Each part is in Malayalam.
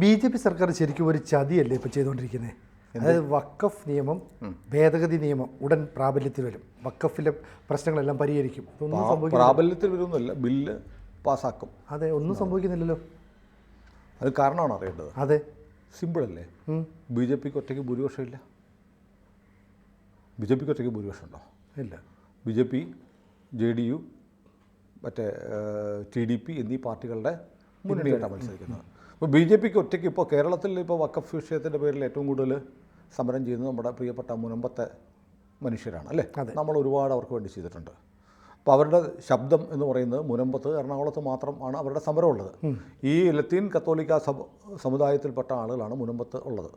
ബി ജെ പി സർക്കാർ ശരിക്കും ഒരു ചതിയല്ലേ ഇപ്പോൾ ചെയ്തുകൊണ്ടിരിക്കുന്നത് അതായത് വക്കഫ് നിയമം ഭേദഗതി നിയമം ഉടൻ പ്രാബല്യത്തിൽ വരും. വക്കഫിലെ പ്രശ്നങ്ങളെല്ലാം പരിഹരിക്കും. പ്രാബല്യത്തിൽ വരുമെന്നല്ല ബില്ല് പാസ്സാക്കും. അതെ ഒന്നും സംഭവിക്കുന്നില്ലല്ലോ. അത് കാരണമാണ് അറിയേണ്ടത്. അതെ. സിമ്പിളല്ലേ. ബി ജെ പിക്ക് ഒറ്റയ്ക്ക് ഭൂരിപക്ഷം ഇല്ല ബി ജെ പിക്ക് ഒറ്റയ്ക്ക് ഭൂരിപക്ഷം ഉണ്ടോ ഇല്ല. B J P J D U മറ്റേ ടി ഡി പി എന്നീ പാർട്ടികളുടെ മുന്നണിയായിട്ടാണ് മത്സരിക്കുന്നത്. അപ്പോൾ ബി ജെ പിക്ക് ഒറ്റയ്ക്ക് ഇപ്പോൾ കേരളത്തിൽ ഇപ്പോൾ വക്കഫ് വിഷയത്തിന്റെ പേരിൽ ഏറ്റവും കൂടുതൽ സമരം ചെയ്യുന്നത് നമ്മുടെ പ്രിയപ്പെട്ട മുനമ്പത്തെ മനുഷ്യരാണ് അല്ലേ? നമ്മൾ ഒരുപാട് അവർക്ക് വേണ്ടി ചെയ്തിട്ടുണ്ട്. അപ്പോൾ അവരുടെ ശബ്ദം എന്ന് പറയുന്നത് മുനമ്പത്ത് എറണാകുളത്ത് മാത്രം ആണ് അവരുടെ സമരമുള്ളത്. ഈ ലത്തീൻ കത്തോലിക്ക സമുദായത്തിൽപ്പെട്ട ആളുകളാണ് മുനമ്പത്ത് ഉള്ളത്.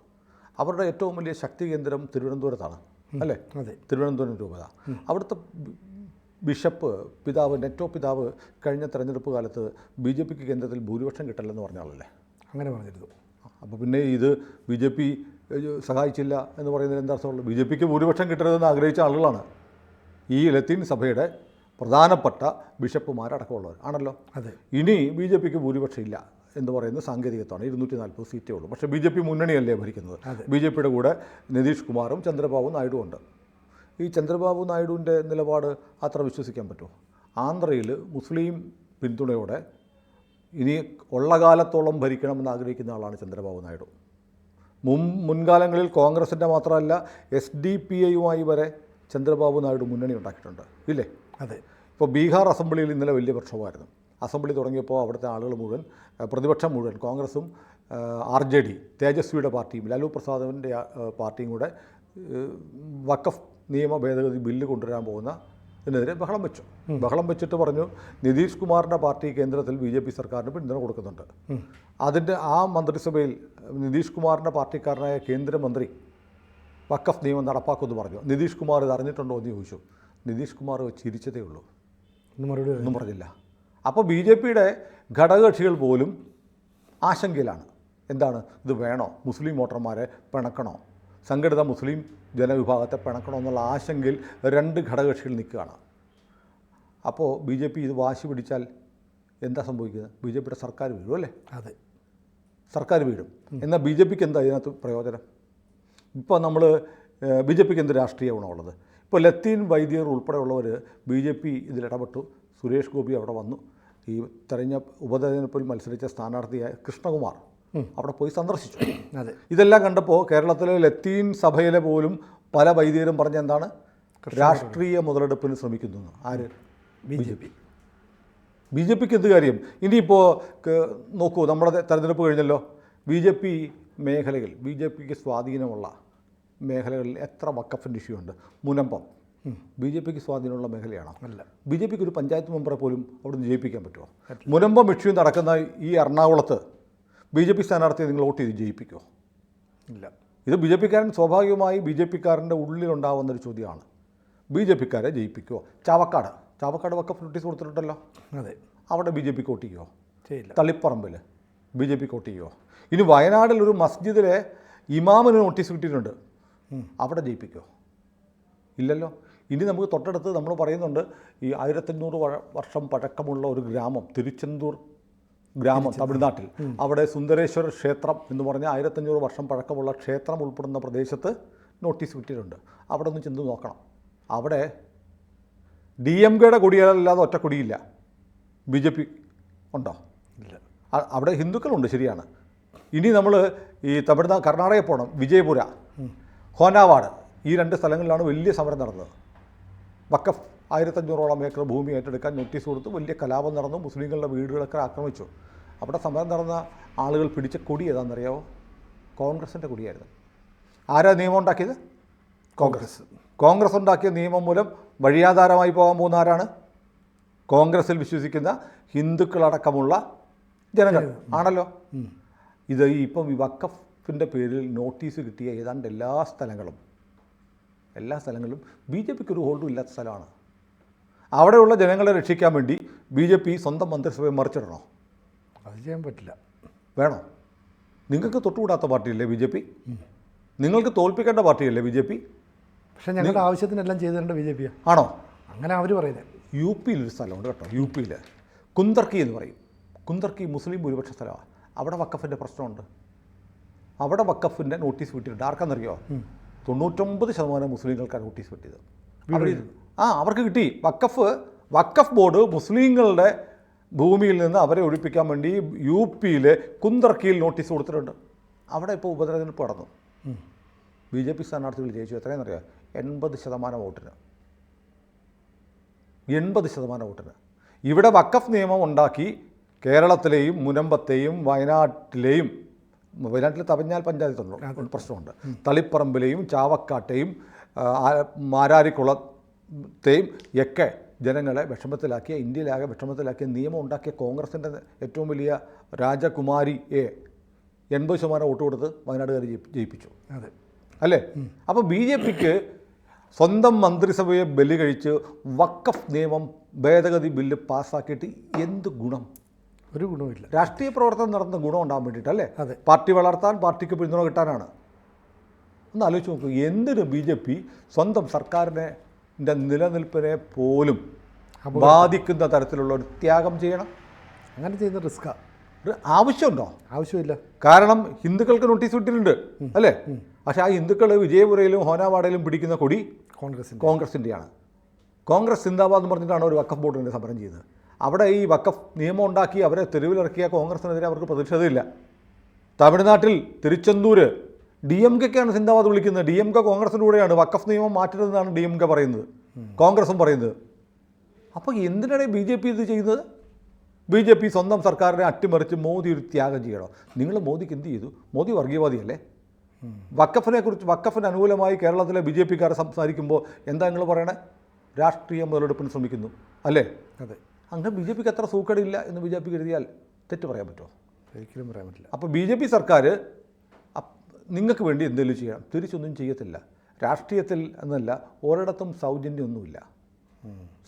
അവരുടെ ഏറ്റവും വലിയ ശക്തി കേന്ദ്രം തിരുവനന്തപുരത്താണ് അല്ലേ? അതെ. തിരുവനന്തപുരം രൂപത. അവിടുത്തെ ബിഷപ്പ് പിതാവ് നെറ്റോ പിതാവ് കഴിഞ്ഞ തെരഞ്ഞെടുപ്പ് കാലത്ത് ബി ജെ പിക്ക് കേന്ദ്രത്തിൽ ഭൂരിപക്ഷം കിട്ടില്ലെന്ന് പറഞ്ഞ ആളല്ലേ? അങ്ങനെ പറഞ്ഞിരുന്നു. അപ്പോൾ പിന്നെ ഇത് ബി ജെ പി സഹായിച്ചില്ല എന്ന് പറയുന്നതിന് എന്താ അർത്ഥമുള്ളൂ ബി ജെ പിക്ക് ഭൂരിപക്ഷം കിട്ടരുതെന്ന് ആഗ്രഹിച്ച ആളുകളാണ് ഈ ലത്തീൻ സഭയുടെ പ്രധാനപ്പെട്ട ബിഷപ്പുമാരടക്കമുള്ളവർ. ആണല്ലോ? അതെ. ഇനി ബി ജെ പിക്ക് ഭൂരിപക്ഷം ഇല്ല എന്ന് പറയുന്ന സാങ്കേതികത്വമാണ് ഇരുന്നൂറ്റി നാൽപ്പത് സീറ്റേ ഉള്ളൂ. പക്ഷേ ബി ജെ പി മുന്നണിയല്ലേ ഭരിക്കുന്നത്? ബി ജെ പിയുടെ കൂടെ നിതീഷ് കുമാറും ചന്ദ്രബാബു നായിഡു ഉണ്ട്. ഈ ചന്ദ്രബാബു നായിഡുവിന്റെ നിലപാട് അത്ര വിശ്വസിക്കാൻ പറ്റുമോ? ആന്ധ്രയിൽ മുസ്ലിം പിന്തുണയോടെ ഇനി ഉള്ള കാലത്തോളം ഭരിക്കണമെന്ന് ആഗ്രഹിക്കുന്ന ആളാണ് ചന്ദ്രബാബു നായിഡു. മുൻ മുൻകാലങ്ങളിൽ കോൺഗ്രസിന്റെ മാത്രമല്ല എസ് ഡി പി ഐയുമായി വരെ ചന്ദ്രബാബു നായിഡു മുന്നണി ഉണ്ടാക്കിയിട്ടുണ്ട്. ഇല്ലേ? അതെ. ഇപ്പോൾ ബീഹാർ അസംബ്ലിയിൽ ഇന്നലെ വലിയ പ്രക്ഷോഭമായിരുന്നു. അസംബ്ലി തുടങ്ങിയപ്പോൾ അവിടുത്തെ ആളുകൾ മുഴുവൻ പ്രതിപക്ഷം മുഴുവൻ കോൺഗ്രസും ആർ ജെ ഡി തേജസ്വിയുടെ പാർട്ടിയും ലാലു പ്രസാദിന്റെ പാർട്ടിയും കൂടെ വക്കഫ് നിയമ ഭേദഗതി ബില്ല് കൊണ്ടുവരാൻ പോകുന്ന ഇതിനെതിരെ ബഹളം വെച്ചു. ബഹളം വെച്ചിട്ട് പറഞ്ഞു നിതീഷ് കുമാറിന്റെ പാർട്ടി കേന്ദ്രത്തിൽ ബി ജെ പി സർക്കാരിന് പിന്തുണ കൊടുക്കുന്നുണ്ട്. അതിന്റെ ആ മന്ത്രിസഭയിൽ നിതീഷ് കുമാറിന്റെ പാർട്ടിക്കാരനായ കേന്ദ്രമന്ത്രി വക്കഫ് നിയമം നടപ്പാക്കുമെന്ന് പറഞ്ഞു. നിതീഷ് കുമാർ ഇത് അറിഞ്ഞിട്ടുണ്ടോ എന്ന് ചോദിച്ചു. നിതീഷ് കുമാർ ചിരിച്ചതേ ഉള്ളൂ. മറുപടി ഒന്നും പറഞ്ഞില്ല. അപ്പോൾ ബി ജെ പിയുടെ ഘടകകക്ഷികൾ പോലും ആശങ്കയിലാണ്. എന്താണ്? ഇത് വേണോ? മുസ്ലിം വോട്ടർമാരെ പിണക്കണോ? സംഘടിത മുസ്ലിം ജനവിഭാഗത്തെ പിണക്കണമെന്നുള്ള ആശങ്കയിൽ രണ്ട് ഘടകകക്ഷികൾ നിൽക്കുകയാണ്. അപ്പോൾ ബി ജെ പി ഇത് വാശി പിടിച്ചാൽ എന്താ സംഭവിക്കുന്നത്? ബി ജെ പിയുടെ സർക്കാർ വീഴും അല്ലേ? അതെ. സർക്കാർ വീഴും. എന്നാൽ ബി ജെ പിക്ക് എന്താ ഇതിനകത്ത് പ്രയോജനം? ഇപ്പോൾ നമ്മൾ ബി ജെ പിക്ക് എന്ത് രാഷ്ട്രീയ ഗുണമുള്ളത്? ഇപ്പോൾ ലത്തീൻ വൈദ്യർ ഉൾപ്പെടെയുള്ളവർ ബി ജെ പി ഇതിലിടപെട്ടു സുരേഷ് ഗോപി അവിടെ വന്നു. ഈ തെരഞ്ഞ ഉപതെരഞ്ഞെടുപ്പിൽ മത്സരിച്ച സ്ഥാനാർത്ഥിയായ കൃഷ്ണകുമാർ. അവിടെ പോയി സന്ദർശിച്ചു. അതെ. ഇതെല്ലാം കണ്ടപ്പോൾ കേരളത്തിലെ ലത്തീൻ സഭയിലെ പോലും പല വൈദികരും പറഞ്ഞ എന്താണ്? രാഷ്ട്രീയ മുതലെടുപ്പിന് ശ്രമിക്കുന്നു ആര്? B J P. B J പിക്ക് എന്ത് കാര്യം? ഇനിയിപ്പോൾ നോക്കൂ നമ്മുടെ തെരഞ്ഞെടുപ്പ് കഴിഞ്ഞല്ലോ. ബി ജെ പി മേഖലകൾ ബി ജെ പിക്ക് സ്വാധീനമുള്ള മേഖലകളിൽ എത്ര വക്കഫിന്റെ ഇഷ്യൂ ഉണ്ട് മുനമ്പം ബി ജെ പിക്ക് സ്വാധീനമുള്ള മേഖലയാണോ? അല്ല. ബി ജെ പിക്ക് ഒരു പഞ്ചായത്ത് മെമ്പറെ പോലും അവിടെ നിന്ന് ജയിപ്പിക്കാൻ പറ്റുമോ? മുനമ്പം ഇഷ്യൂ നടക്കുന്ന ഈ എറണാകുളത്ത് ബി ജെ പി സ്ഥാനാർത്ഥിയെ നിങ്ങൾ വോട്ട് ചെയ്ത് ജയിപ്പിക്കുമോ ഇല്ല. ഇത് ബി ജെ പിക്കാരൻ സ്വാഭാവികമായി ബി ജെ പിക്കാരന്റെ ഉള്ളിലുണ്ടാവുന്നൊരു ചോദ്യമാണ്. ബി ജെ പിക്കാരെ ജയിപ്പിക്കുമോ ചാവക്കാട്. ചാവക്കാട് വക്കഫ് നോട്ടീസ് കൊടുത്തിട്ടുണ്ടല്ലോ. അതെ. അവിടെ ബി ജെ പിക്ക് വോട്ട് ചെയ്യുമോ തളിപ്പറമ്പിൽ ബി ജെ പിക്ക് വോട്ട് ചെയ്യുമോ ഇനി വയനാട്ടിൽ ഒരു മസ്ജിദിലെ ഇമാമിന് നോട്ടീസ് കിട്ടിയിട്ടുണ്ട്. അവിടെ ജയിപ്പിക്കുമോ ഇല്ലല്ലോ. ഇനി നമുക്ക് തൊട്ടടുത്ത് നമ്മൾ പറയുന്നുണ്ട് ഈ ആയിരത്തഞ്ഞൂറ് വർഷം പഴക്കമുള്ള ഒരു ഗ്രാമം തിരുച്ചെന്തൂർ ഗ്രാമം തമിഴ്നാട്ടിൽ. അവിടെ സുന്ദരേശ്വര ക്ഷേത്രം എന്ന് പറഞ്ഞ ആയിരത്തഞ്ഞൂറ് വർഷം പഴക്കമുള്ള ക്ഷേത്രം ഉൾപ്പെടുന്ന പ്രദേശത്ത് നോട്ടീസ് കിട്ടിയിട്ടുണ്ട്. അവിടെ ഒന്ന് ചെന്ന് നോക്കണം. അവിടെ ഡി എം കെയുടെ കൊടിയല്ലാതെ ഒറ്റ കൊടിയില്ല. ബി ജെ പി ഉണ്ടോ? ഇല്ല. അവിടെ ഹിന്ദുക്കളുണ്ട് ശരിയാണ്. ഇനി നമ്മൾ ഈ തമിഴ്നാട് കർണാടകയിൽ പോകണം വിജയപുര ഹോനാവാട്. ഈ രണ്ട് സ്ഥലങ്ങളിലാണ് വലിയ സമരം നടന്നത്. വക്കഫ് ആയിരത്തഞ്ഞൂറോളം ഏക്കർ ഭൂമി ഏറ്റെടുക്കാൻ നോട്ടീസ് കൊടുത്ത് വലിയ കലാപം നടന്നു. മുസ്ലിങ്ങളുടെ വീടുകളൊക്കെ ആക്രമിച്ചു. അവിടെ സമരം നടന്ന ആളുകൾ പിടിച്ച കൊടി ഏതാണെന്നറിയാമോ കോൺഗ്രസിന്റെ കൊടിയായിരുന്നു. ആരാ നിയമം ഉണ്ടാക്കിയത്? കോൺഗ്രസ്. കോൺഗ്രസ് ഉണ്ടാക്കിയ നിയമം മൂലം വഴിയാധാരമായി പോകാൻ പോകുന്ന ആരാണ് കോൺഗ്രസിൽ വിശ്വസിക്കുന്ന ഹിന്ദുക്കളടക്കമുള്ള ജനങ്ങൾ ആണല്ലോ. ഇത് ഇപ്പം ഈ വക്കഫിന്റെ പേരിൽ നോട്ടീസ് കിട്ടിയ ഏതാണ്ട് എല്ലാ സ്ഥലങ്ങളും എല്ലാ സ്ഥലങ്ങളിലും ബി ജെ പിക്ക് ഒരു ഹോൾഡും ഇല്ലാത്ത സ്ഥലമാണ്. അവിടെയുള്ള ജനങ്ങളെ രക്ഷിക്കാൻ വേണ്ടി ബി ജെ പി സ്വന്തം മന്ത്രിസഭയെ മറിച്ചിടണോ? അത് ചെയ്യാൻ പറ്റില്ല. വേണോ? നിങ്ങൾക്ക് തൊട്ടുകൂടാത്ത പാർട്ടിയല്ലേ ബി ജെ പി? നിങ്ങൾക്ക് തോൽപ്പിക്കേണ്ട പാർട്ടിയല്ലേ ബി ജെ പി? പക്ഷേ ഞങ്ങളുടെ ആവശ്യത്തിനെല്ലാം ചെയ്തു തരേണ്ട ബി ജെ പിയാണ് ആണോ? അങ്ങനെ അവർ പറയുന്നത് യു പിയിൽ ഒരു സ്ഥലമുണ്ട് കേട്ടോ യു പിയിൽ കുന്തർക്കി എന്ന് പറയും. കുന്തർക്കി മുസ്ലിം ഭൂരിപക്ഷ സ്ഥലമാണ്. അവിടെ വക്കഫിന്റെ പ്രശ്നമുണ്ട്. അവിടെ വക്കഫിന്റെ നോട്ടീസ് വിട്ടിട്ടുണ്ട് ആർക്കാണെന്നറിയോ? തൊണ്ണൂറ്റൊമ്പത് ശതമാനം മുസ്ലിങ്ങൾക്കാണ് നോട്ടീസ് വിട്ടിയത് ആ അവർക്ക് കിട്ടി. വക്കഫ് വക്കഫ് ബോർഡ് മുസ്ലിങ്ങളുടെ ഭൂമിയിൽ നിന്ന് അവരെ ഒഴിപ്പിക്കാൻ വേണ്ടി യു പിയിലെ കുന്തർക്കിയിൽ നോട്ടീസ് കൊടുത്തിട്ടുണ്ട്. അവിടെ ഇപ്പോൾ ഉപതെരഞ്ഞെടുപ്പ് നടന്നു. ബി ജെ പി സ്ഥാനാർത്ഥികൾ ജയിച്ചു. എത്രയെന്നറിയാം? എൺപത് ശതമാനം വോട്ടിന്. എൺപത് ശതമാനം വോട്ടിന്. ഇവിടെ വക്കഫ് നിയമം ഉണ്ടാക്കി കേരളത്തിലെയും മുനമ്പത്തെയും വയനാട്ടിലെയും വയനാട്ടിൽ തപഞ്ഞാൽ പഞ്ചായത്തുണ്ടോ. പ്രശ്നമുണ്ട്. തളിപ്പറമ്പിലെയും ചാവക്കാട്ടെയും ആ, മാരാരിക്കുളത്തെയും ഒക്കെ ജനങ്ങളെ വിഷമത്തിലാക്കിയ ഇന്ത്യയിലാകെ വിഷമത്തിലാക്കിയ നിയമം ഉണ്ടാക്കിയ കോൺഗ്രസിന്റെ ഏറ്റവും വലിയ രാജകുമാരിയെ എൺപത് ശതമാനം വോട്ട് കൊടുത്ത് വയനാടുകാർ ജയിപ്പി- ജയിപ്പിച്ചു. അതെ. അല്ലേ? അപ്പോൾ ബി ജെ പിക്ക് സ്വന്തം മന്ത്രിസഭയെ ബലി കഴിച്ച് വക്കഫ് നിയമം ഭേദഗതി ബില്ല് പാസ്സാക്കിയിട്ട് എന്ത് ഗുണം? ഒരു ഗുണമില്ല രാഷ്ട്രീയ പ്രവർത്തനം നടത്തുന്ന ഗുണം ഉണ്ടാകാൻ വേണ്ടിയിട്ടല്ലേ അതെ. പാർട്ടി വളർത്താൻ പാർട്ടിക്ക് പിന്തുണ കിട്ടാനാണ്. ഒന്ന് ആലോചിച്ച് നോക്കൂ എന്തിനു ബി ജെ പി സ്വന്തം സർക്കാരിനെ നിലനിൽപ്പിനെ പോലും ബാധിക്കുന്ന തരത്തിലുള്ള ഒരു ത്യാഗം ചെയ്യണം. അങ്ങനെ ചെയ്യുന്ന റിസ്ക്കാ. ഒരു ആവശ്യമുണ്ടോ? ആവശ്യമില്ല. കാരണം ഹിന്ദുക്കൾക്ക് നോട്ടീസ് വിട്ടിട്ടുണ്ട് അല്ലേ? പക്ഷെ ആ ഹിന്ദുക്കൾ വിജയപുരയിലും ഹോനാവാടയിലും പിടിക്കുന്ന കൊടി കോൺഗ്രസിന്റെ. കോൺഗ്രസിന്റെയാണ്. കോൺഗ്രസ് സിന്ദാബാദ് എന്ന് പറഞ്ഞിട്ടാണ് ഒരു വക്കഫ് ബോർഡിന്റെ സമരം ചെയ്തത്. അവിടെ ഈ വക്കഫ് നിയമം ഉണ്ടാക്കി അവരെ തെരുവിലിറക്കിയ കോൺഗ്രസിനെതിരെ അവർക്ക് പ്രതിഷേധമില്ല. തമിഴ്നാട്ടിൽ തിരുച്ചെന്തൂർ ഡി എം കെക്കാണ് സിന്ദാബാദ് വിളിക്കുന്നത്. ഡി എം കെ കോൺഗ്രസിന്റെ കൂടെയാണ്. വക്കഫ് നിയമം മാറ്റരുതെന്നാണ് ഡി എം കെ പറയുന്നത്. കോൺഗ്രസും പറയുന്നത്. അപ്പോൾ എന്തിനാണ് ബി ജെ പി ഇത് ചെയ്യുന്നത്? ബി ജെ പി സ്വന്തം സർക്കാരിനെ അട്ടിമറിച്ച് മോദി ഒരു ത്യാഗം ചെയ്യണം? നിങ്ങൾ മോദിക്ക് എന്ത് ചെയ്തു? മോദി വർഗീയവാദിയല്ലേ? വക്കഫിനെ കുറിച്ച് വക്കഫിന് അനുകൂലമായി കേരളത്തിലെ ബി ജെ പിക്കാർ സംസാരിക്കുമ്പോൾ എന്താ നിങ്ങൾ പറയണേ? രാഷ്ട്രീയ മുതലെടുപ്പിന് ശ്രമിക്കുന്നു. അല്ലേ? അതെ. അങ്ങനെ ബി ജെ പിക്ക് അത്ര സൂക്കേടില്ല എന്ന് ബി ജെ പി കരുതിയാൽ തെറ്റ് പറയാൻ പറ്റുമോ? ഒരിക്കലും പറയാൻ പറ്റില്ല. അപ്പോൾ ബി ജെ പി സർക്കാർ നിങ്ങൾക്ക് വേണ്ടി എന്തെങ്കിലും ചെയ്യണം തിരിച്ചൊന്നും ചെയ്യത്തില്ല. രാഷ്ട്രീയത്തിൽ എന്നല്ല ഒരിടത്തും സൗജന്യമൊന്നുമില്ല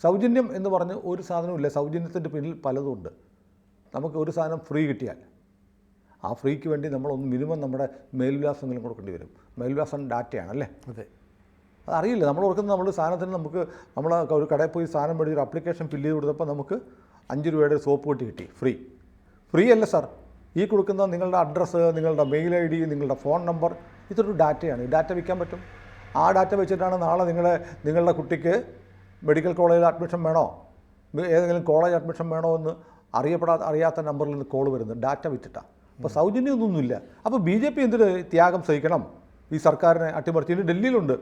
സൗജന്യം എന്ന് പറഞ്ഞ് ഒരു സാധനവുമില്ല. സൗജന്യത്തിന്റെ പിന്നിൽ പലതും നമുക്ക് ഒരു സാധനം ഫ്രീ കിട്ടിയാൽ ആ ഫ്രീക്ക് വേണ്ടി നമ്മളൊന്ന് മിനിമം നമ്മുടെ മേൽവിലാസങ്ങളും കൊടുക്കേണ്ടി വരും. മേൽവിലാസം ഡാറ്റയാണ് അല്ലേ? അതെ. അതറിയില്ല നമ്മൾ ഓർക്കുന്നത് നമ്മൾ സാധനത്തിന് നമുക്ക് നമ്മൾ ഒരു കടയിൽ പോയി സാധനം മേടിച്ച് ഒരു അപ്ലിക്കേഷൻ ഫില്ല് ചെയ്ത് കൊടുത്തപ്പോൾ നമുക്ക് അഞ്ച് രൂപയുടെ സോപ്പ് കിട്ടി കിട്ടി. ഫ്രീ. ഫ്രീ അല്ല സാർ. ഈ കൊടുക്കുന്ന നിങ്ങളുടെ അഡ്രസ്സ് നിങ്ങളുടെ മെയിൽ ഐ ഡി നിങ്ങളുടെ ഫോൺ നമ്പർ ഇതൊരു ഡാറ്റയാണ് ഈ ഡാറ്റ വിൽക്കാൻ പറ്റും. ആ ഡാറ്റ വെച്ചിട്ടാണ് നാളെ നിങ്ങളെ നിങ്ങളുടെ കുട്ടിക്ക് മെഡിക്കൽ കോളേജിൽ അഡ്മിഷൻ വേണോ? ഏതെങ്കിലും കോളേജ് അഡ്മിഷൻ വേണോ എന്ന് അറിയപ്പെടാ അറിയാത്ത നമ്പറിൽ നിന്ന് കോൾ വരുന്നത്. ഡാറ്റ വിറ്റിട്ടാണ് അപ്പോൾ സൗജന്യമൊന്നുമില്ല. അപ്പോൾ ബി ജെ പി എന്തിന് ത്യാഗം സഹിക്കണം? ഈ സർക്കാരിനെ അട്ടിമറിച്ച്. ഇനി ഡൽഹിയിലുണ്ട്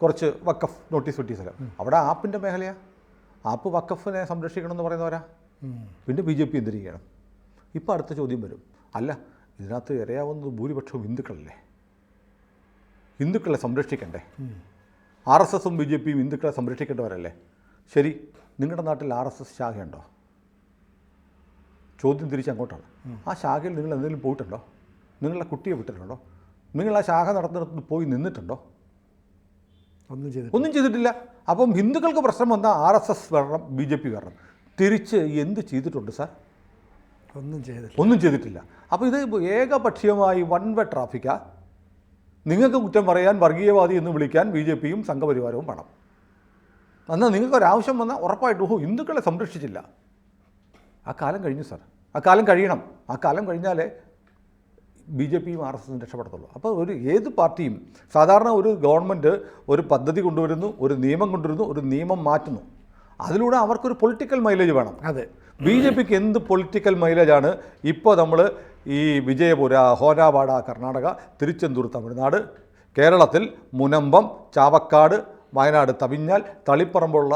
കുറച്ച് വക്കഫ് നോട്ടീസ് വിട്ടിയ അവിടെ ആപ്പിന്റെ മേഖലയാണ് ആപ്പ് വക്കഫിനെ സംരക്ഷിക്കണം എന്ന് പറയുന്നവരാ പിന്നെ ബി ജെ പി എന്തിനു ചെയ്യണം? ഇപ്പോൾ അടുത്ത ചോദ്യം വരും. അല്ല ഇതിനകത്ത് ഇരയാവുന്നത് ഭൂരിപക്ഷവും ഹിന്ദുക്കളല്ലേ? ഹിന്ദുക്കളെ സംരക്ഷിക്കണ്ടേ? ആർ എസ് എസും ബി ജെ പിയും ഹിന്ദുക്കളെ സംരക്ഷിക്കേണ്ടവരല്ലേ? ശരി നിങ്ങളുടെ നാട്ടിൽ ആർ എസ് എസ് ശാഖയുണ്ടോ? ചോദ്യം തിരിച്ച് അങ്ങോട്ടാണ്. ആ ശാഖയിൽ നിങ്ങൾ എന്തെങ്കിലും പോയിട്ടുണ്ടോ? നിങ്ങളുടെ കുട്ടിയെ വിട്ടിട്ടുണ്ടോ? നിങ്ങൾ ആ ശാഖ നടത്തുന്നിടത്ത് പോയി നിന്നിട്ടുണ്ടോ? ഒന്നും ചെയ്തില്ല ഒന്നും ചെയ്തിട്ടില്ല. അപ്പം ഹിന്ദുക്കൾക്ക് പ്രശ്നം വന്നാൽ ആർ എസ് എസ് വരണം ബി ജെ പി വരണം. തിരിച്ച് എന്ത് ചെയ്തിട്ടുണ്ട് സാർ? ഒന്നും ചെയ്തിട്ടില്ല. ഒന്നും ചെയ്തിട്ടില്ല. അപ്പോൾ ഇത് ഏകപക്ഷീയമായി വൺ വേ ട്രാഫിക്കാ. നിങ്ങൾക്ക് കുറ്റം പറയാൻ വർഗീയവാദി എന്ന് വിളിക്കാൻ ബി ജെ പിയും സംഘപരിവാരവും വേണം എന്നാൽ നിങ്ങൾക്കൊരാവശ്യം വന്നാൽ ഉറപ്പായിട്ടും ഓഹോ ഹിന്ദുക്കളെ സംരക്ഷിച്ചില്ല. ആ കാലം കഴിഞ്ഞു സാർ. ആ കാലം കഴിയണം. ആ കാലം കഴിഞ്ഞാലേ ബി ജെ പിയും ആർ എസ് എസും രക്ഷപ്പെടത്തുള്ളൂ. അപ്പോൾ ഒരു ഏത് പാർട്ടിയും സാധാരണ ഒരു ഗവൺമെന്റ് ഒരു പദ്ധതി കൊണ്ടുവരുന്നു ഒരു നിയമം കൊണ്ടുവരുന്നു ഒരു നിയമം മാറ്റുന്നു. അതിലൂടെ അവർക്കൊരു പൊളിറ്റിക്കൽ മൈലേജ് വേണം. അതെ. ബി ജെ പിക്ക് എന്ത് പൊളിറ്റിക്കൽ മൈലേജാണ്? ഇപ്പോൾ നമ്മൾ ഈ വിജയപുര ഹോനാവാഡ കർണാടക തിരുച്ചെന്തൂർ തമിഴ്നാട് കേരളത്തിൽ മുനമ്പം ചാവക്കാട് വയനാട് തവിഞ്ഞാൽ തളിപ്പറമ്പുള്ള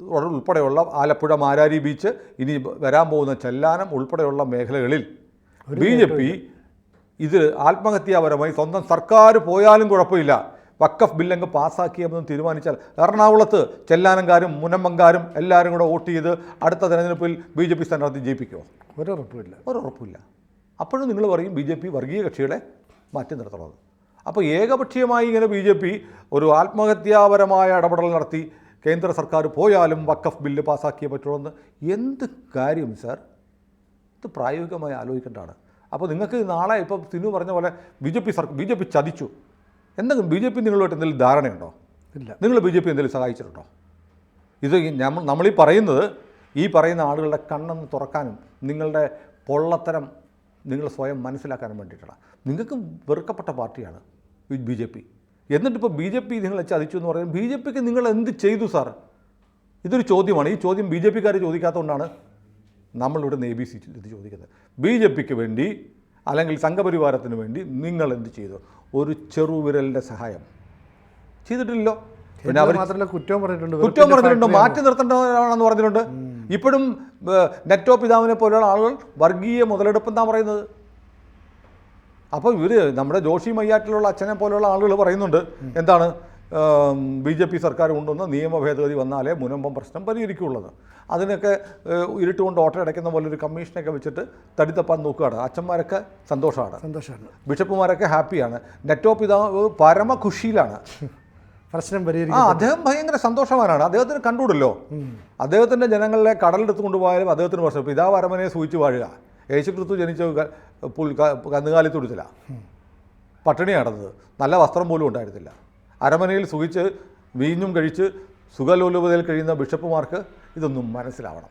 ഉൾപ്പെടെയുള്ള ആലപ്പുഴ മാരാരി ബീച്ച് ഇനി വരാൻ പോകുന്ന ചെല്ലാനം ഉൾപ്പെടെയുള്ള മേഖലകളിൽ ബി ജെ പി ഇത്. ആത്മഹത്യാപരമായി സ്വന്തം സർക്കാർ പോയാലും കുഴപ്പമില്ല. വക്കഫ് ബില്ലങ്ങ് പാസ്സാക്കിയെന്ന് തീരുമാനിച്ചാൽ എറണാകുളത്ത് ചെല്ലാനംകാരും മുനമ്പങ്കാരും എല്ലാവരും കൂടെ വോട്ട് ചെയ്ത് അടുത്ത തെരഞ്ഞെടുപ്പിൽ ബി ജെ പി സ്ഥാനാർത്ഥി ജയിപ്പിക്കുമോ ഒരുറപ്പില്ല ഒരുറപ്പില്ല അപ്പോഴും നിങ്ങൾ പറയും ബി ജെ പി വർഗീയ കക്ഷികളെ മാറ്റി നിർത്തണമെന്ന് അപ്പോൾ ഏകപക്ഷീയമായി ഇങ്ങനെ ബി ജെ പി ഒരു ആത്മഹത്യാപരമായ ഇടപെടൽ നടത്തി കേന്ദ്ര സർക്കാർ പോയാലും വക്കഫ് ബില്ല് പാസ്സാക്കിയേ പറ്റുള്ളൂ എന്ന്. എന്ത് കാര്യം സർ? ഇത് പ്രായോഗികമായി ആലോചിക്കേണ്ടതാണ്. അപ്പോൾ നിങ്ങൾക്ക് നാളെ ഇപ്പോൾ സിനു പറഞ്ഞ പോലെ B J P sir B J P ചതിച്ചു. എന്തെങ്കിലും ബി ജെ പി നിങ്ങളുമായിട്ട് എന്തെങ്കിലും ധാരണയുണ്ടോ? ഇല്ല. നിങ്ങൾ ബി ജെ പി എന്തെങ്കിലും സഹായിച്ചിട്ടുണ്ടോ? ഇത് നമ്മൾ നമ്മളീ പറയുന്നത് ഈ പറയുന്ന ആളുകളുടെ കണ്ണെന്ന് തുറക്കാനും നിങ്ങളുടെ പൊള്ളത്തരം നിങ്ങൾ സ്വയം മനസ്സിലാക്കാനും വേണ്ടിയിട്ടാണ്. നിങ്ങൾക്ക് വെറുക്കപ്പെട്ട പാർട്ടിയാണ് ബി ജെ പി. എന്നിട്ടിപ്പോൾ ബി ജെ പി നിങ്ങളെ ചതിച്ചു എന്ന് പറയുന്നത് ബി ജെ പിക്ക് നിങ്ങൾ എന്ത് ചെയ്തു സാർ? ഇതൊരു ചോദ്യമാണ്. ഈ ചോദ്യം ബി ജെ പിക്കാർ ചോദിക്കാത്തതുകൊണ്ടാണ് നമ്മളിവിടെ നിന്ന് എ ബി സി ഇത് ചോദിക്കുന്നത്. ബി ജെ പിക്ക് വേണ്ടി അല്ലെങ്കിൽ സംഘപരിവാരത്തിന് വേണ്ടി നിങ്ങൾ എന്ത് ചെയ്തു? ഒരു ചെറുവിരലിന്റെ സഹായം. ചെയ്തിട്ടില്ലല്ലോ. പിന്നെ അവർ മാത്രമല്ല കുറ്റവും പറഞ്ഞിട്ടുണ്ട്. കുറ്റവും പറഞ്ഞിട്ടുണ്ട്. മാറ്റി നിർത്തേണ്ടതാണെന്ന് പറഞ്ഞിട്ടുണ്ട്. ഇപ്പോഴും നെറ്റോ പിതാവിനെ പോലെയുള്ള ആളുകൾ വർഗീയ മുതലെടുപ്പ് എന്നാണ് പറയുന്നത്. അപ്പോൾ ഇവർ നമ്മുടെ ജോഷി മയ്യാറ്റിലുള്ള അച്ഛനെ പോലെയുള്ള ആളുകൾ പറയുന്നുണ്ട്. എന്താണ്? ബി ജെ പി സർക്കാർ കൊണ്ടുവന്ന നിയമ ഭേദഗതി വന്നാലേ മുനമ്പം പ്രശ്നം പരിഹരിക്കുള്ളത് അതിനൊക്കെ ഇരുട്ടുകൊണ്ട് ഓട്ടം അടയ്ക്കുന്ന പോലെ ഒരു കമ്മീഷനൊക്കെ വെച്ചിട്ട് തടിത്തപ്പാൻ നോക്കുകയാണ്. അച്ഛന്മാരൊക്കെ സന്തോഷമാണ്. സന്തോഷമാണ്. ബിഷപ്പുമാരൊക്കെ ഹാപ്പിയാണ്. നെറ്റോ പിതാവ് പരമ ഖുഷിയിലാണ് പ്രശ്നം ആ അദ്ദേഹം ഭയങ്കര സന്തോഷവാനാണ്. അദ്ദേഹത്തിന് കണ്ടുകൂടല്ലോ. അദ്ദേഹത്തിന്റെ ജനങ്ങളെ കടലെടുത്ത് കൊണ്ടുപോയാലും അദ്ദേഹത്തിന് പ്രശ്നം. പിതാവ് അരമനയെ സൂചിച്ച് വാഴുക. യേശു ക്രിസ്തു ജനിച്ച പുൽ കന്നുകാലി തൊടുത്തില്ല പട്ടിണി നടന്നത് നല്ല വസ്ത്രം പോലും ഉണ്ടായിരുന്നില്ല. അരമനയിൽ സുഖിച്ച് വീഞ്ഞും കഴിച്ച് സുഖലോലുപതയിൽ കഴിയുന്ന ബിഷപ്പുമാർക്ക് ഇതൊന്നും മനസ്സിലാവണം.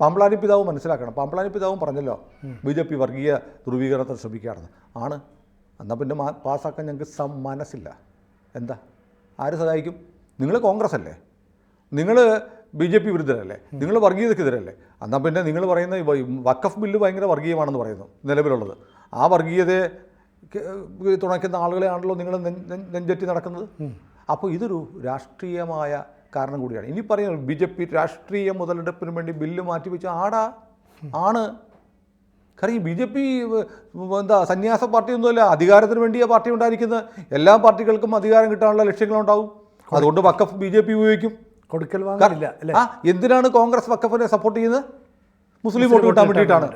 പാമ്പ്ലാനി പിതാവ് മനസ്സിലാക്കണം. പാമ്പ്ലാനി പിതാവും പറഞ്ഞല്ലോ ബി ജെ പി വർഗീയ ധ്രുവീകരണത്തിന് ശ്രമിക്കുകയാണെന്ന്. ആണ്. എന്നാൽ പിന്നെ മാ- പാസ്സാക്കാൻ ഞങ്ങൾക്ക് സം മനസ്സില്ല. എന്താ? ആര് സഹായിക്കും? നിങ്ങൾ കോൺഗ്രസ് അല്ലേ നിങ്ങൾ ബി ജെ പി വിരുദ്ധരല്ലേ? നിങ്ങൾ വർഗീയതയ്ക്കെതിരല്ലേ എന്നാൽ പിന്നെ നിങ്ങൾ പറയുന്ന വക്കഫ് ബില്ല് ഭയങ്കര വർഗീയമാണെന്ന് പറയുന്നു നിലവിലുള്ളത്. ആ വർഗീയതയെ തുണയ്ക്കുന്ന ആളുകളെയാണല്ലോ നിങ്ങൾ നെഞ്ച് നെഞ്ച് നെഞ്ചറ്റി നടക്കുന്നത്. അപ്പോൾ ഇതൊരു രാഷ്ട്രീയമായ കാരണം കൂടിയാണ്. ഇനി പറയുന്നത് ബി ജെ പി രാഷ്ട്രീയ മുതലെടുപ്പിന് വേണ്ടി ബില്ല് മാറ്റിവെച്ച ആടാ? ആണ്. കാരണം ഈ ബി ജെ പി എന്താ സന്യാസ പാർട്ടിയൊന്നുമല്ല അധികാരത്തിന് വേണ്ടിയാണ് പാർട്ടി ഉണ്ടായിരിക്കുന്നത്. എല്ലാ പാർട്ടികൾക്കും അധികാരം കിട്ടാനുള്ള ലക്ഷ്യങ്ങളുണ്ടാവും. അതുകൊണ്ട് വക്കഫ് ബി ജെ പി ഉപയോഗിക്കും. കൊടുക്കൽ വാങ്ങലില്ല അല്ലേ? എന്തിനാണ് കോൺഗ്രസ് വക്കഫിനെ സപ്പോർട്ട് ചെയ്യുന്നത്? മുസ്ലിം വോട്ട് കിട്ടാൻ വേണ്ടിയിട്ടാണ്.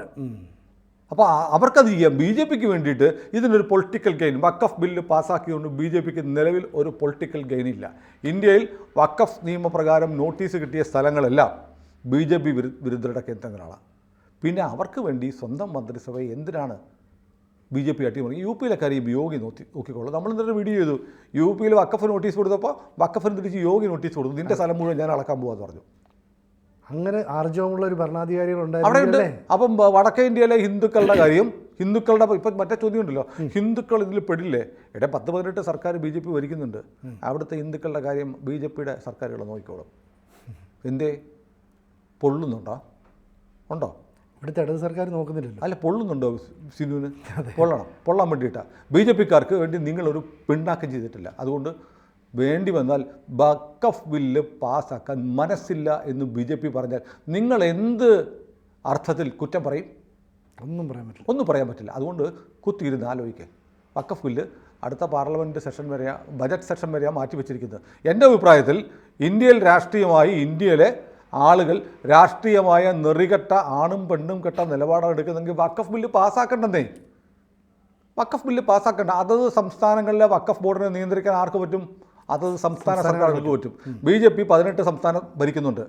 അപ്പോൾ അവർക്കത് ചെയ്യാം. ബി ജെ പിക്ക് വേണ്ടിയിട്ട് ഇതിനൊരു പൊളിറ്റിക്കൽ ഗെയിൻ വക്കഫ് ബില്ല് പാസ്സാക്കിയതുകൊണ്ട് ബി ജെ പിക്ക് നിലവിൽ ഒരു പൊളിറ്റിക്കൽ ഗെയിൻ ഇല്ല. ഇന്ത്യയിൽ വക്കഫ് നിയമപ്രകാരം നോട്ടീസ് കിട്ടിയ സ്ഥലങ്ങളെല്ലാം ബി ജെ പി വിരുദ്ധരുടെ കേന്ദ്രങ്ങളാണ്. പിന്നെ അവർക്ക് വേണ്ടി സ്വന്തം മന്ത്രിസഭയെ എന്തിനാണ് ബി ജെ പി അട്ടിമറി യു പിയിലെ കാര്യം യോഗി നോക്കി നോക്കിക്കോളൂ. നമ്മൾ ഇന്നലെ വീഡിയോ ചെയ്തു. യു പിയിൽ വക്കഫ് നോട്ടീസ് കൊടുത്തപ്പോൾ വക്കഫിന് തിരിച്ച് യോഗി നോട്ടീസ് കൊടുത്തു. നിന്റെ സ്ഥലം മുഴുവൻ ഞാൻ അളക്കാൻ പോകാമെന്ന് പറഞ്ഞു. അങ്ങനെ ആർജവമുള്ള ഒരു ഭരണാധികാരികൾ അവിടെ ഉണ്ട്. അപ്പം വടക്കേ ഇന്ത്യയിലെ ഹിന്ദുക്കളുടെ കാര്യം ഹിന്ദുക്കളുടെ ഇപ്പം മറ്റേ ചോദ്യം ഉണ്ടല്ലോ. ഹിന്ദുക്കൾ ഇതിൽ പെടില്ലേ? ഇവിടെ പത്ത് പതിനെട്ട് സർക്കാർ ബി ജെ പി ഭരിക്കുന്നുണ്ട്. അവിടുത്തെ ഹിന്ദുക്കളുടെ കാര്യം ബി ജെ പിയുടെ സർക്കാരുകൾ നോക്കിക്കോളും. എന്തേ? പൊള്ളുന്നുണ്ടോ? ഉണ്ടോ? ഇവിടുത്തെ ഇടത് സർക്കാർ നോക്കുന്നില്ലല്ലോ. അല്ല പൊള്ളുന്നുണ്ടോ സിനുവിന്? പൊള്ളണം. പൊള്ളാൻ വേണ്ടിയിട്ടാണ് ബി ജെ പിക്കാർക്ക് വേണ്ടി നിങ്ങളൊരു പിണ്ണാക്കം ചെയ്തിട്ടില്ല. അതുകൊണ്ട് വേണ്ടി വന്നാൽ ബക്കഫ് ബില്ല് പാസ്സാക്കാൻ മനസ്സില്ല എന്ന് ബി ജെ പി പറഞ്ഞാൽ നിങ്ങൾ എന്ത് അർത്ഥത്തിൽ കുറ്റം പറയും? ഒന്നും പറയാൻ പറ്റില്ല. ഒന്നും പറയാൻ പറ്റില്ല. അതുകൊണ്ട് കുത്തിയിരുന്ന് ആലോചിക്കുക വക്കഫ് ബില്ല് അടുത്ത പാർലമെന്റ് സെഷൻ വരെ ബജറ്റ് സെഷൻ വരെയാണ് മാറ്റി വെച്ചിരിക്കുന്നത്. എന്റെ അഭിപ്രായത്തിൽ ഇന്ത്യയിൽ രാഷ്ട്രീയമായി ഇന്ത്യയിലെ ആളുകൾ രാഷ്ട്രീയമായ നെറികെട്ട ആണും പെണ്ണും കെട്ട നിലപാടാണ് എടുക്കുന്നെങ്കിൽ വക്കഫ് ബില്ല് പാസ്സാക്കണ്ടെന്നേ വക്കഫ് ബില്ല് പാസ്സാക്കണ്ട അതത് സംസ്ഥാനങ്ങളിലെ വക്കഫ് ബോർഡിനെ നിയന്ത്രിക്കാൻ ആർക്ക് പറ്റും? അതത് സംസ്ഥാന സർക്കാരുകൾക്ക് പറ്റും ബി ജെ പി പതിനെട്ട് സംസ്ഥാനം ഭരിക്കുന്നുണ്ട്.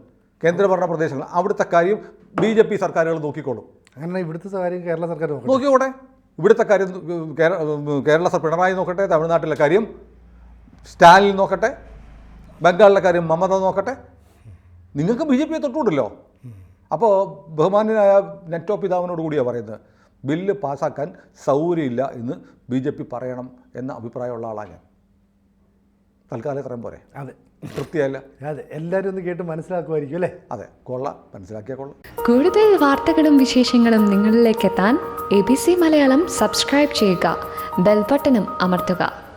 കേന്ദ്രഭരണ പ്രദേശങ്ങൾ. അവിടുത്തെ കാര്യം ബി ജെ പി സർക്കാരുകൾ നോക്കിക്കോളും. അങ്ങനെ ഇവിടുത്തെ കാര്യം കേരള സർക്കാർ നോക്കിക്കോട്ടെ? ഇവിടുത്തെ കാര്യം കേര- കേരള പിണറായി നോക്കട്ടെ തമിഴ്നാട്ടിലെ കാര്യം സ്റ്റാലിൻ നോക്കട്ടെ ബംഗാളിലെ കാര്യം മമത നോക്കട്ടെ. നിങ്ങൾക്ക് ബി ജെ പിയെ തൊട്ടുണ്ടല്ലോ. അപ്പോൾ ബഹുമാന്യനായ നെറ്റോ പിതാവിനോട് കൂടിയാണ് പറയുന്നത്. ബില്ല് പാസ്സാക്കാൻ സൗകര്യമില്ല എന്ന് ബി ജെ പി പറയണം എന്ന അഭിപ്രായമുള്ള ആളാണ് ഞാൻ. തൽക്കാലം ഇത്രയും പോരെ. അതെ. തൃപ്തിയല്ല അതെ എല്ലാവരും ഒന്ന് കേട്ട് മനസ്സിലാക്കുമായിരിക്കും അല്ലേ? അതെ കൊള്ളാം. മനസ്സിലാക്കിയ കൊള്ളാം. കൂടുതൽ വാർത്തകളും വിശേഷങ്ങളും നിങ്ങളിലേക്ക് എത്താൻ A B C Malayalam subscribe ചെയ്യുക. ബെൽബട്ടനും അമർത്തുക.